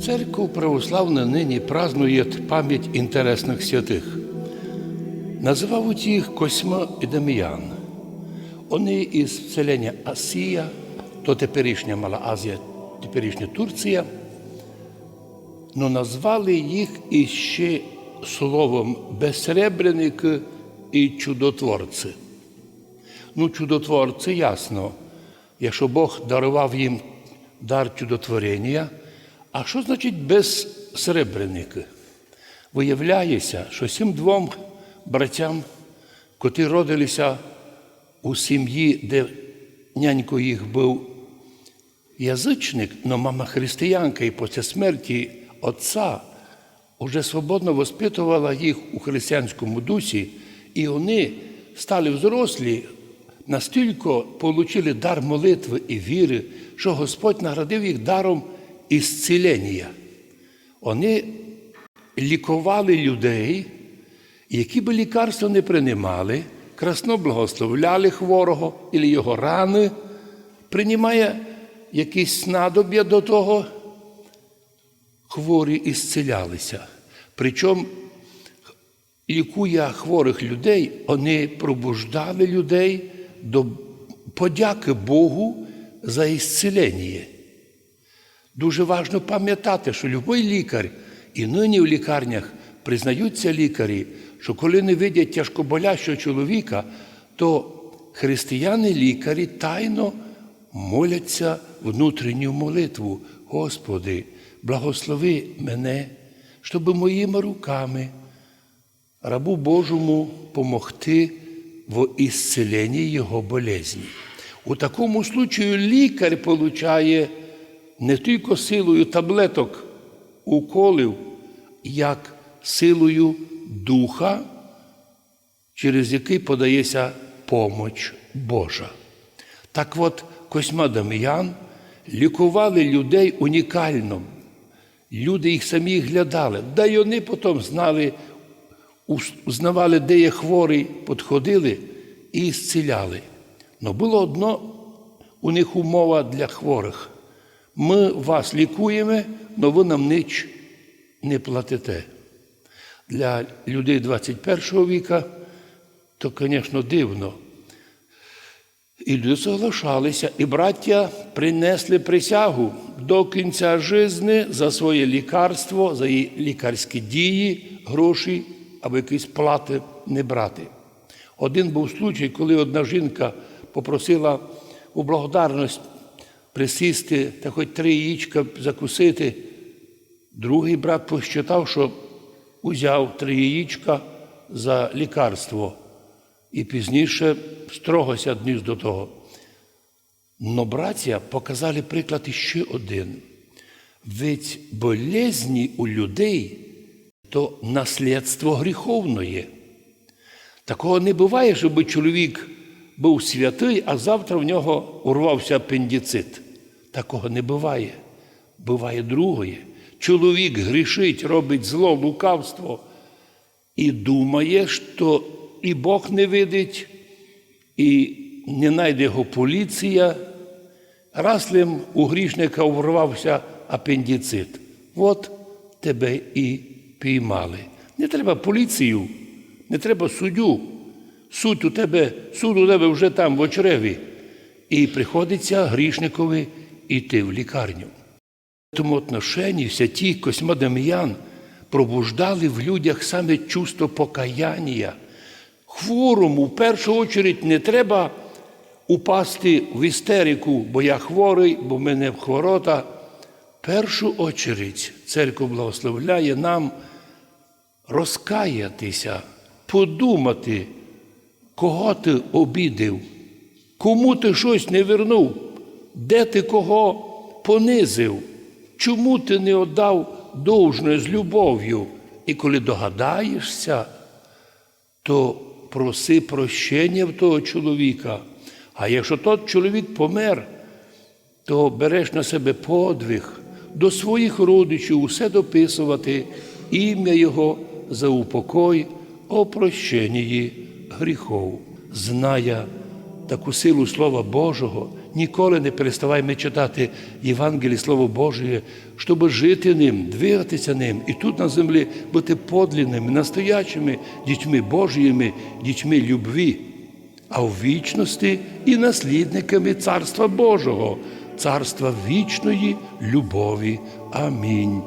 Церковь православна нині празднує пам'ять інтересних святих. Називають їх Косьма і Дем'ян. Вони із селення Асія, то теперішня Мала Азія, теперішня Турція, но назвали їх іще словом безсребреники і чудотворці. Ну, чудотворці ясно, якщо Бог дарував їм дар чудотворення, а що значить безсребреники? Виявляється, що цим двом братям, котрі родилися у сім'ї, де нянько їх був язичник, но мама християнка, і після смерті отця вже свободно воспитувала їх у християнському дусі, і вони стали взрослі, настільки отримали дар молитви і віри, що Господь наградив їх даром ісцілення. Вони лікували людей, які би лікарства не приймали, красно благословляли хворого і його рани, приймає якісь снадоб'я до того, хворі ісцілялися. Причому, лікує хворих людей, вони пробуждали людей до подяки Богу за ісцілення. Дуже важливо пам'ятати, що будь-який лікар, і нині в лікарнях признаються лікарі, що коли не видять тяжкоболящого чоловіка, то християни-лікарі тайно моляться внутрішню молитву. Господи, благослови мене, щоб моїми руками рабу Божому помогти в ісцеленні його болезні. У такому случаю лікар получає не тільки силою таблеток, уколів, як силою духа, через який подається помоч Божа. Так от Косьма Дам'ян лікували людей унікально. Люди їх самі глядали, да й вони потім знали, узнавали, де є хворий, підходили і зціляли. Но було одно у них умова для хворих. Ми вас лікуємо, але ви нам ніч не платите. Для людей 21 віка то, звісно, дивно. І люди соглашалися, і браття принесли присягу до кінця житті за своє лікарство, за її лікарські дії, гроші або якісь плати не брати. Один був случай, коли одна жінка попросила у благодарність присісти та хоч три яєчка закусити. Другий брат посчитав, що узяв три яєчка за лікарство і пізніше строгося одніс до того. Но браття показали приклад іще один. Ведь болезні у людей то наслідство гріховної. Такого не буває, щоб чоловік був святий, а завтра в нього урвався апендицит. Такого не буває. Буває другое. Чоловік грішить, робить зло, лукавство і думає, що і Бог не видить, і не знайде його поліція. Раслим у грішника урвався апендицит. От тебе і піймали. Не треба поліцію, не треба суддю. Суд у тебе, суд у тебе вже там в очреві. І приходиться грішникові йти в лікарню. Тому отношенні святі Косьма Дем'ян пробуждали в людях саме чувство покаяння. Хворому в першу чергу не треба упасти в істерику, бо я хворий, бо в мене хворота. В першу очередь церква благословляє нам розкаятися, подумати, кого ти обідив, кому ти щось не вернув, де ти кого понизив, чому ти не віддав довжне з любов'ю. І коли догадаєшся, то проси прощення в того чоловіка. А якщо той чоловік помер, то береш на себе подвиг до своїх родичів усе дописувати, ім'я Його за упокой о прощенні гріхов, зная таку силу Слова Божого, ніколи не переставаймо читати Євангеліє Слово Боже, щоб жити ним, двигатися ним і тут на землі бути подлинними, настоячими дітьми Божіми, дітьми любві, а в вічності і наслідниками Царства Божого, царства вічної любові. Амінь.